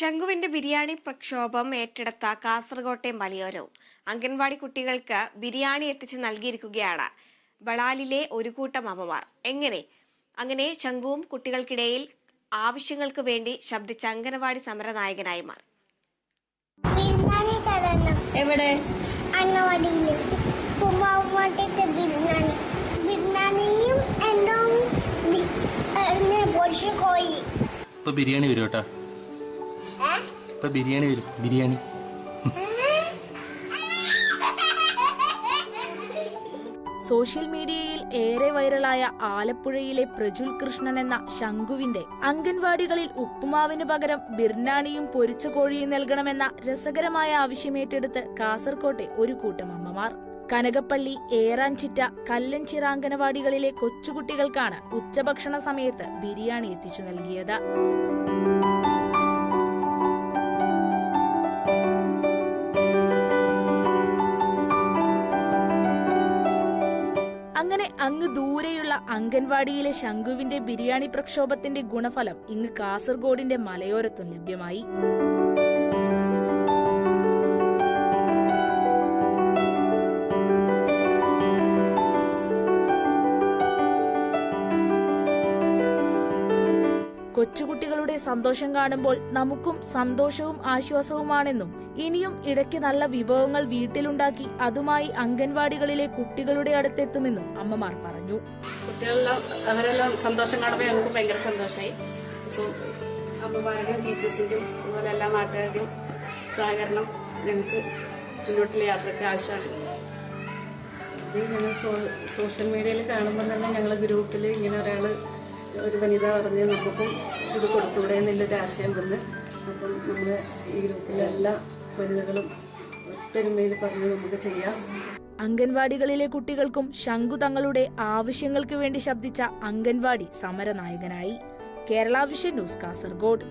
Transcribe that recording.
ശംഖുവിന്റെ ബിരിയാണി പ്രക്ഷോഭം ഏറ്റെടുത്ത കാസർകോട്ടെ മലയോരവും. അംഗൻവാടി കുട്ടികൾക്ക് ബിരിയാണി എത്തിച്ച് നൽകിയിരിക്കുകയാണ്. ബളാലിലെ ഒരു കൂട്ടം അമ്മമാർ. എങ്ങനെ? അങ്ങനെ ശംഖുവും കുട്ടികൾക്കിടയിൽ ആവശ്യങ്ങൾക്ക് വേണ്ടി ശബ്ദിച്ച അംഗനവാടി സമരനായകനായി മാറി. എവിടെ? ബിരിയാണി. ബിരിയാണിയും എന്തോ ബിരിയാണി വരും കേട്ടോ ഇപ്പൊ ബിരിയാണി വരും. ബിരിയാണി. സോഷ്യൽ മീഡിയയിൽ ഏറെ വൈറലായ ആലപ്പുഴയിലെ പ്രജുൽ കൃഷ്ണൻ എന്ന ശംഖുവിന്റെ അംഗൻവാടികളിൽ ഉപ്പുമാവിന് പകരം ബിർനാണിയും പൊരിച്ച കോഴിയും നൽകണമെന്ന രസകരമായ ആവശ്യമേറ്റെടുത്ത് കാസർകോട്ടെ ഒരു കൂട്ടം അമ്മമാർ. കനകപ്പള്ളി ഏറാൻചിറ്റ കല്ലൻചിറ അംഗനവാടികളിലെ കൊച്ചുകുട്ടികൾക്കാണ് ഉച്ചഭക്ഷണ സമയത്ത് ബിരിയാണി എത്തിച്ചു നൽകിയത്. അങ്ങനെ അങ്ങ് ദൂരെയുള്ള അംഗൻവാടിയിലെ ശംഖുവിന്റെ ബിരിയാണി പ്രക്ഷോഭത്തിന്റെ ഗുണഫലം ഇങ്ങ് കാസർഗോഡിന്റെ മലയോരത്തും ലഭ്യമായി. കൊച്ചുകുട്ടികളുടെ സന്തോഷം കാണുമ്പോൾ നമുക്കും സന്തോഷവും ആശ്വാസവുമാണെന്നും ഇനിയും ഇടയ്ക്ക് നല്ല വിഭവങ്ങൾ വീട്ടിലുണ്ടാക്കി അതുമായി അംഗൻവാടികളിലെ കുട്ടികളുടെ അടുത്തെത്തുമെന്നും അമ്മമാർ പറഞ്ഞു. കുട്ടികളെല്ലാം അവരെല്ലാം സന്തോഷം കാണുമ്പോൾ ഞങ്ങൾക്ക് ഭയങ്കര സന്തോഷമായി അപ്പോൾ അമ്മമാരുടെയും ടീച്ചേഴ്സിന്റെയും അതുപോലെ എല്ലാ നാട്ടുകാരുടെയും സഹകരണം ഞങ്ങൾക്ക് മുന്നോട്ടുള്ള യാത്രയ്ക്ക് ആവശ്യമാണ്. ഇത് ഞങ്ങൾ സോഷ്യൽ മീഡിയയിൽ കാണുമ്പോൾ തന്നെ ഞങ്ങൾ ഗ്രൂപ്പിൽ ഇങ്ങനെ ഒരാൾ ഒരു വനിത പറഞ്ഞ് നമുക്കും ഇത് കൊടുത്തൂടെ എന്നുള്ളൊരു ആശയം വന്ന് അപ്പം നമ്മൾ ഈ ഗ്രൂപ്പിലെ എല്ലാ വനിതകളും ഒത്തൊരുമയിൽ പറഞ്ഞ് നമുക്ക് ചെയ്യാം. അംഗൻവാടികളിലെ കുട്ടികൾക്കും ശംഖു തങ്ങളുടെ ആവശ്യങ്ങൾക്ക് വേണ്ടി ശബ്ദിച്ച anganwadi സമരനായകനായി. Kerala vision news Kasaragod.